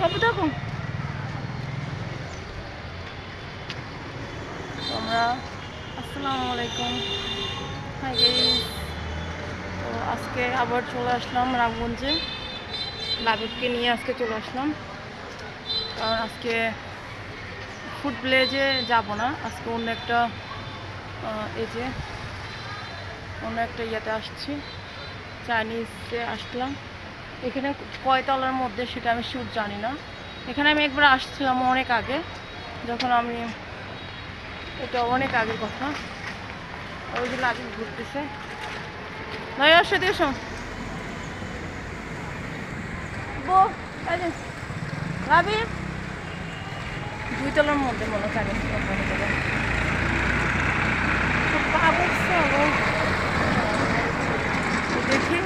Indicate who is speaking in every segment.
Speaker 1: দেখো আসসালামু আলাইকুম। হাই তো আজকে আবার চলে আসলাম রামগঞ্জে। লাবিবকে নিয়ে আজকে চলে আসলাম। কারণ আজকে ফুড ভিলেজে যাব না। আজকে অন্য একটা যে, অন্য একটা ইয়েতে আসছি। চাইনিজে আসলাম। এখানে কয়তলার মধ্যে সেটা আমি শিওর জানি না। এখানে আমি একবার আসছিলাম অনেক আগে, যখন আমি, এটা অনেক আগের কথা। ওই যে লাগে ঘুরতেছে। ভাই আসো দিয়ে যে, ভাবি। দুই তলার মধ্যে মনে হয়। দেখি।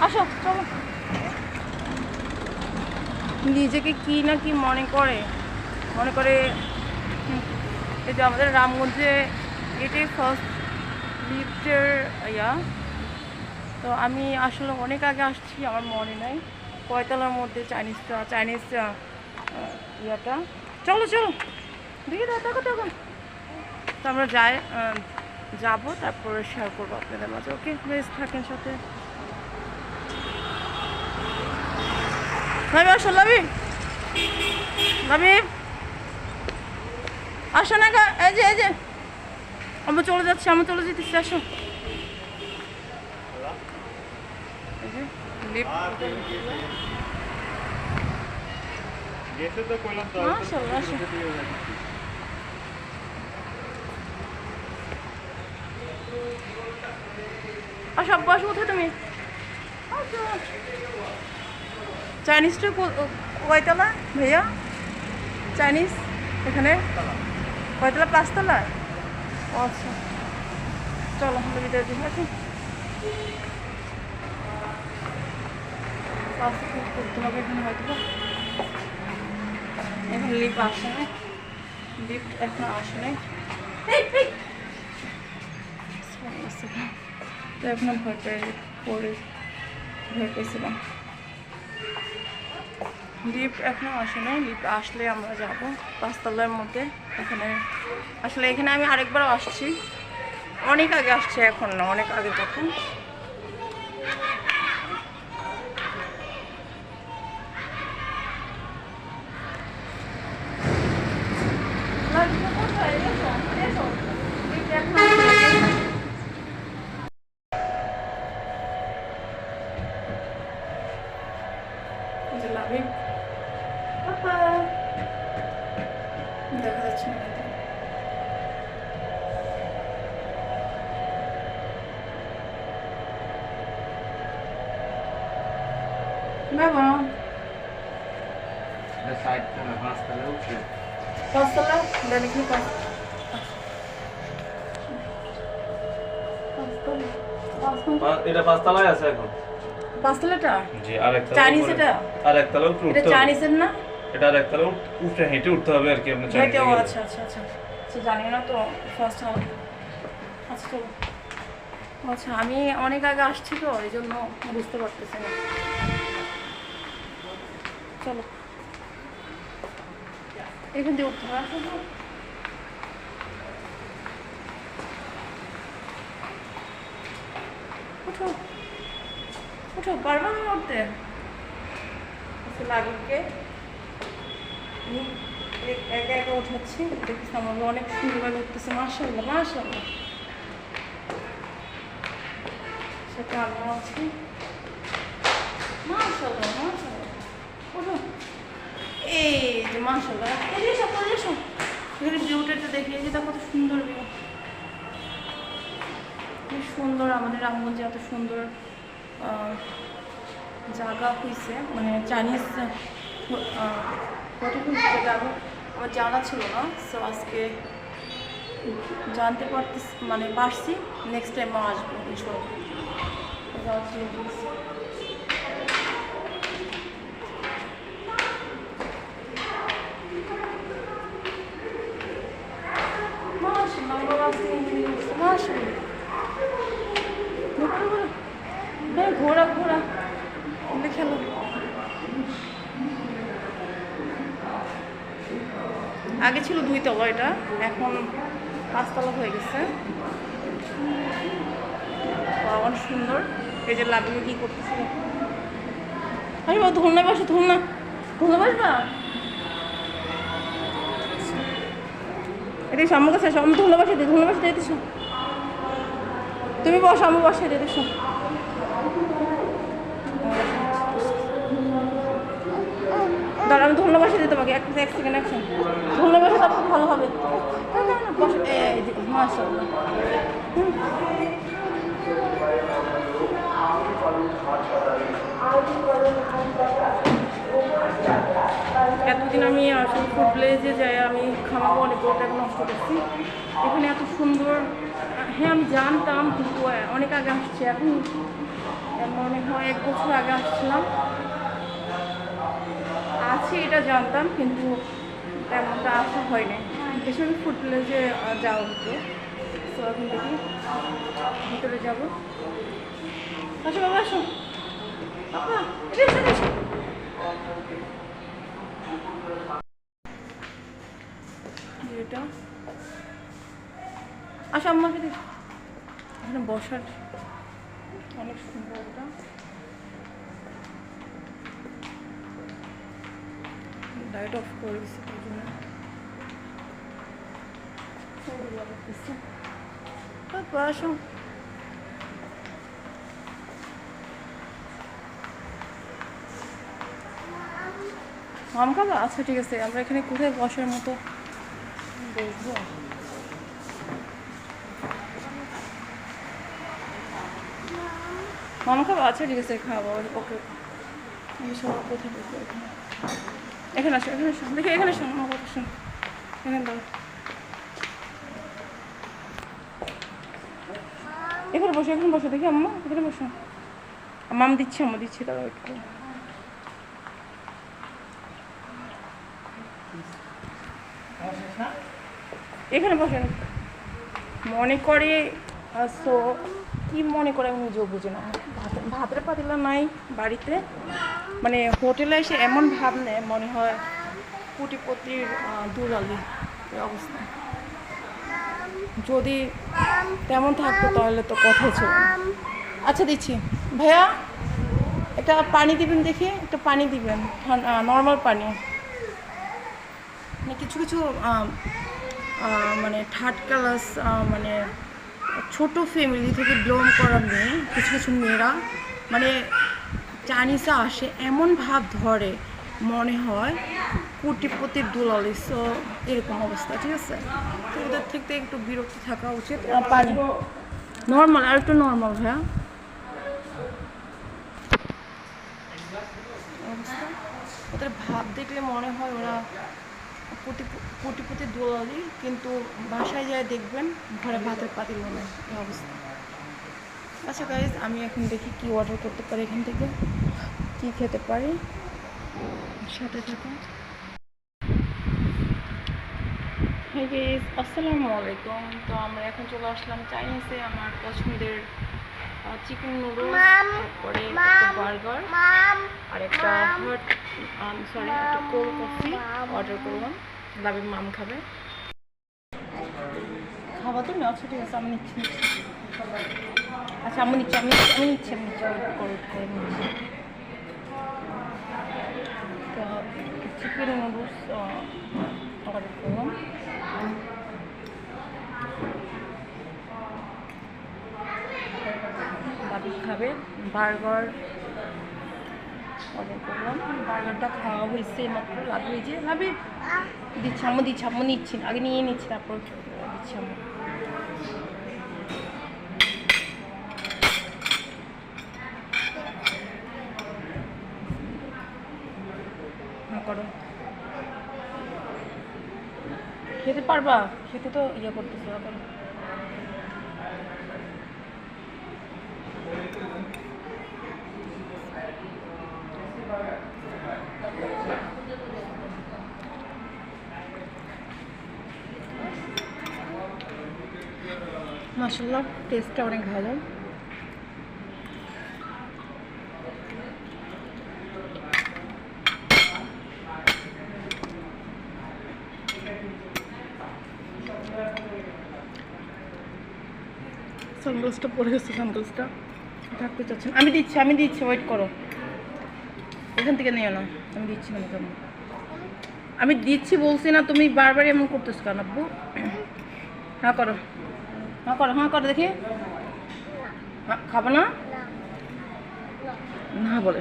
Speaker 1: আসো, চলো। নিজেকে কি না কি মনে করে মনে করে এই যে আমাদের রামগঞ্জে এটাই ফার্স্ট লিফটের ইয়া। তো আমি আসলে অনেক আগে আসছি, আমার মনে নাই। কয়তলার মধ্যে চাইনিজটা চাইনিজ ইয়াটা। চলো চলো। দেখি দেখো দেখো। তো আমরা যাই যাব, তারপরে শেয়ার করব আপনাদের মাঝে। ওকে বেশ থাকেন সাথে। ভাই আসো, লাবি। লাবি। আসো না এই যে এই যে। আমরা চলে যাচ্ছি, আমরা চলে যেতেছি, আসো। আসো। আব্বু, আসো কোথায় তুমি। আসো। চাইনিজটা কয়তলা ভাইয়া? চাইনিজ এখানে? কয়তলা? পাঁচতলা? আচ্ছা। চলো, আমরা ভিতরে দিন আসো পাঁচটা করতে হবে এখানে হয়তো। এখন লিফট আসে না লিফট এখন আসে নাই. তো এখন ভয় পেয়ে, পড়ে, ভয় পেয়েছিলাম। লিফট এখনও আসে নাই লিফট আসলে আমরা যাব পাঁচতলার মধ্যে। এখানে আসলে এখানে আমি আরেকবারও আসছি। অনেক আগে আসছি এখন না, অনেক আগে কথা লাগবে কোথায়? এসো, এসো। লিফট এখনও আসে নাই। এই যে লাভিব। পাপা। দেখা যাচ্ছে না কিন্তু। বাবা
Speaker 2: সাইড থেকে পাঁচতলা?
Speaker 1: পাঁচ
Speaker 2: এটা পাঁচতলায় আছে এখন।
Speaker 1: পাঁচতলাটা?
Speaker 2: জি
Speaker 1: চাইনিজ এটা? এটা
Speaker 2: হেঁটে উঠতে হবে আর কি আপনি
Speaker 1: হেঁটে আচ্ছা আচ্ছা আচ্ছা। আচ্ছা জানি না তো ফার্স্ট আচ্ছা চলো আচ্ছা আমি অনেক আগে আসছি তো এই জন্য বুঝতে পারতেছি না। চলো। এখান দিয়ে উঠতে। উঠো উঠো, পারবা না উঠতে? আচ্ছা লাগুকে একা একা উঠাচ্ছি। দেখছি আমার অনেক সুন্দরভাবে উঠতেছে মাসাল্লাহ মাসাল্লাহ সেটা আমরা আছি। মাসাল্লাহ মাসাল্লাহ ওঠো এই যে মাসাল্লাহ এসো এখানে ভিউটা একটু দেখি এই কত সুন্দর ভিউ কি সুন্দর আমাদের রামগঞ্জে এত সুন্দর জায়গা হয়েছে মানে চাইনিজ ফটো খুঁজতে আমার জানা ছিল না সো আজকে জানতে পারতেছি মানে পারছি নেক্সট টাইম আসব ইনশাল্লাহ ঘোরা ঘোরা খেলো আগে ছিল দুই তলা এটা, এখন পাঁচতলা হয়ে গেছে। অনেক সুন্দর। এই যে লাগিয়ে কি করতেছি? আরে বাবা, ধরনা বাসো, ধরনা ধরনা বাসবা কাছে আসো আমি ধুলনা বাসে দিই ধুলনা বাসে দিয়ে তুমি বসো, আমি বসে দিয়ে দিছো দাঁড়া আমি ধুলনা বাসে দিই তোমাকে, এক এক সেকেন্ড এক সেকেন্ড ধুলনা বাসে তারপর ভালো হবে। মাশাআল্লাহ। হুম। এতদিন আমি আসলে ফুড ভিলেজে যাই, আমি খাওয়াবো অনেক টাকা নষ্ট করছি। এখানে এত সুন্দর হ্যাঁ আমি জানতাম, কিন্তু অনেক আগে আসছি। এখন মনে হয় এক বছর আগে আসছিলাম। আছে, এটা জানতাম, কিন্তু তেমনটা আসা হয়নি। এসব ফুড ভিলেজে যাওয়া হতো। তো এখন দেখি, ভিতরে যাব। আসো, বাবা আসো। বাবা এসো। এটা? আচ্ছা আম্মাকে দেখ। এখানে বসার অনেক সুন্দর এটা। লাইট অফ করে দিচ্ছি তার জন্য। আসো। আম খাবা আচ্ছা ঠিক আছে, আমরা এখানে কোথায় বসার মতো? বসবো মামা খাব আচ্ছা ঠিক আছে, খাব, ওকে। আমি সব কোথায় বসবো এখানে? এখানে আসো এখানে আসো, দেখি, এখানে আসো, আমার কথা শোনো। এখানে দাও এখানে বসো এখানে বসো, দেখি, আম্মা, এখানে বসো। মাম দিচ্ছি, আম্মা, দিচ্ছি, দাঁড়াও একটু। এখানে বসেন। মনে করে সো কি মনে করে আমি নিজেও বুঝি না। ভাত- ভাতের পাতিলা নাই বাড়িতে। মানে হোটেলে এসে এমন ভাব নেয়, মনে হয় কুটিপতির দুলালি অবস্থা। যদি তেমন থাকতো তাহলে তো কথা ছিল আচ্ছা দিচ্ছি। ভাইয়া, একটা পানি দিবেন দেখি, একটা পানি দিবেন। নর্মাল পানি। কিছু কিছু মানে থার্ড ক্লাস মানে ছোট ফ্যামিলি থেকে বিলং করা মেয়ে, কিছু কিছু মেয়েরা মানে চাইনিজে আসে, এমন ভাব ধরে মনে হয় কোটিপতির দুলালি। সো এরকম অবস্থা, ঠিক আছে? তো ওদের থেকে একটু বিরক্ত থাকা উচিত। নর্মাল আর একটু নর্মাল ভাইয়া। ওদের ভাব দেখলে মনে হয় ওরা কোটি কোটিপতি দোলালি, কিন্তু বাসায় যায় দেখবেন ঘরে ভাতের পাতিল নেই এই অবস্থা। আচ্ছা গাইজ আমি এখন দেখি কি অর্ডার করতে পারি এখান থেকে। কি খেতে পারি? সাথে থাকুন। আসসালামু আলাইকুম। তো আমরা এখন চলে আসলাম চাইনিজে আমার পছন্দের চিকেন নুডলস তারপরে একটা বার্গার আর একটা হট সরি একটা কোল্ড কফি অর্ডার করলাম। লাভি মাম খাবে। খাওয়া তুমি আচ্ছা ঠিক আছে আমি নিচ্ছি। নিচ্ছি। আচ্ছা আমি নিচ্ছি আমি নিচ্ছি আমি নিচ্ছি আমি নিচ্ছি অর্ডার করে করে নিচ্ছি চিকেন নুডলস অর্ডার করলাম। খাবে বার্গার অর্ডার করলাম। বার্গারটা খাওয়া হয়েছে মাত্র। লাভি হয়েছে লাভি দিচ্ছি আম্মু দিচ্ছি আম্মু নিচ্ছি আগে নিয়ে নিচ্ছি, তারপর দিচ্ছি হ্যাঁ করো। খেতে পারবা? খেতে তো ইয়ে করতেছে মাসাল্লাহ টেস্টটা অনেক ভালো। সানগ্লাসটা পরে গেছে সানগ্লাসটা থাকতে চাচ্ছেন? আমি দিচ্ছি আমি দিচ্ছি ওয়েট করো। এখান থেকে নিও না, আমি দিচ্ছি না কেমন আমি দিচ্ছি বলছি না, তুমি বারবার এমন করতেছ কেন আব্বু? হ্যাঁ করো। হ্যাঁ করো হ্যাঁ করো দেখি। হ্যাঁ, খাব না? না বলে।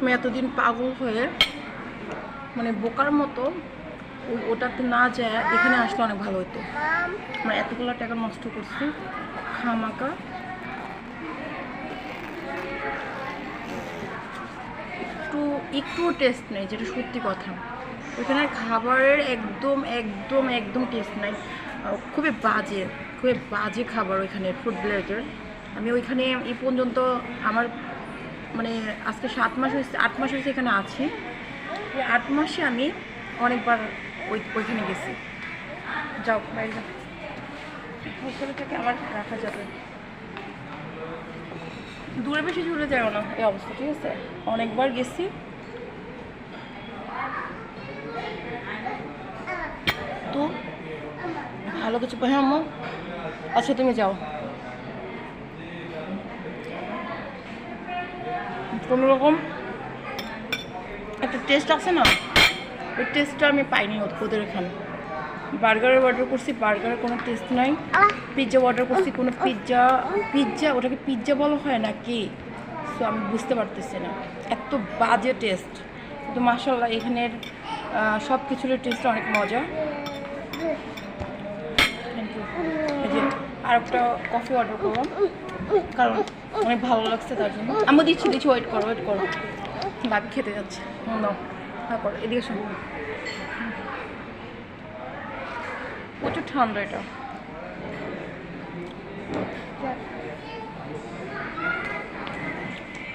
Speaker 1: আমি এতদিন পাগল হয়ে মানে বোকার মতো ওটাতে না যায় এখানে আসলে অনেক ভালো হতো মানে এতগুলো টাকা নষ্ট করছি। খামাকা একটু একটুও টেস্ট নেই, যেটা সত্যি কথা। ওইখানে খাবারের একদম একদম একদম টেস্ট নাই। খুবই বাজে খুবই বাজে খাবার ওইখানে ফুড ব্লেজার আমি ওইখানে এই পর্যন্ত আমার মানে আজকে সাত মাস হয়েছে, আট মাস হয়েছে এখানে আছি। আট মাসে আমি অনেকবার ওই, ওইখানে গেছি। যাও, বাইরে যাও হোস্টেলে থেকে আমার রাখা যাবে। দূরে বেশি দূরে যাও না, এই অবস্থা, ঠিক আছে? অনেকবার গেছি। তো, ভালো কিছু হ্যাঁ আম্মু। আচ্ছা তুমি যাও। কোনো রকম একটা টেস্ট আছে না? ওই টেস্টটা আমি পাইনি ওদের এখানে। বার্গারের অর্ডার করছি, বার্গারের কোনো টেস্ট নাই। পিৎজা অর্ডার করছি, কোনো পিৎজা পিৎজা ওটাকে পিৎজা বলা হয় না কি সো আমি বুঝতে পারতেছি না। এত বাজে টেস্ট কিন্তু মাসাল্লাহ এখানের সব কিছুর টেস্ট অনেক মজা। আর একটা কফি অর্ডার করলাম। কারণ অনেক ভালো লাগছে তার জন্য। আমি দিচ্ছি দিচ্ছি ওয়েট করো ওয়েট করো। বাকি খেতে যাচ্ছে। হ্যাঁ করো। এদিকে শোনো। প্রচুর ঠান্ডা এটা।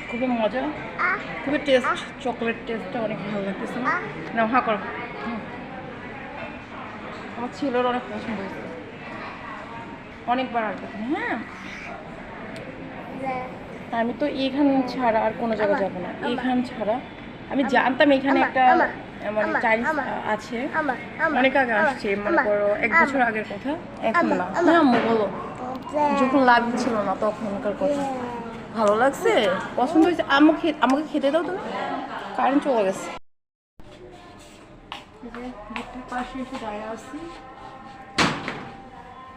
Speaker 1: খুবই মজা। খুবই টেস্ট চকলেট টেস্টটা অনেক ভালো লাগতেছে না? হ্যাঁ করো। আমার ছেলের অনেক পছন্দ হয়েছে। অনেকবার আসবে হ্যাঁ? আমি তো এইখান ছাড়া আর কোনো জায়গায় যাব না। এখান ছাড়া আমি জানতাম এখানে একটা মানে চাইনিজ আছে। অনেক আগে আসছে মনে করো এক বছর আগের কথা এখন না। হ্যাঁ আম্মু বলো। যখন লাগছিল না তখনকার কথা। ভালো লাগছে? পছন্দ হয়েছে? আম্মু আমাকে খেতে দাও তুমি। কারেন্ট চলে গেছে। এই পাশে এসে দাঁড়িয়ে আছি।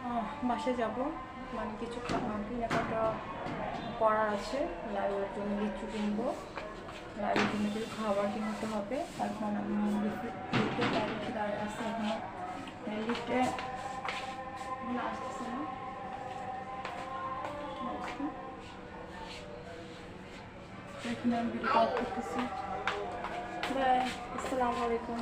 Speaker 1: আহ, বাসায় যাব। মানে কিছু খা- কেনাকাটা করার আছে লাইভের জন্য লিচু কিনবো। কিছু খাবার কিনতে হবে? এখন আমি লিফটে বাইরে দাঁড়িয়ে আছি এখন। লিফটে আসতেছে না। এখানে আমি ভিডিও করতেছি। বাই, আসসালামু আলাইকুম।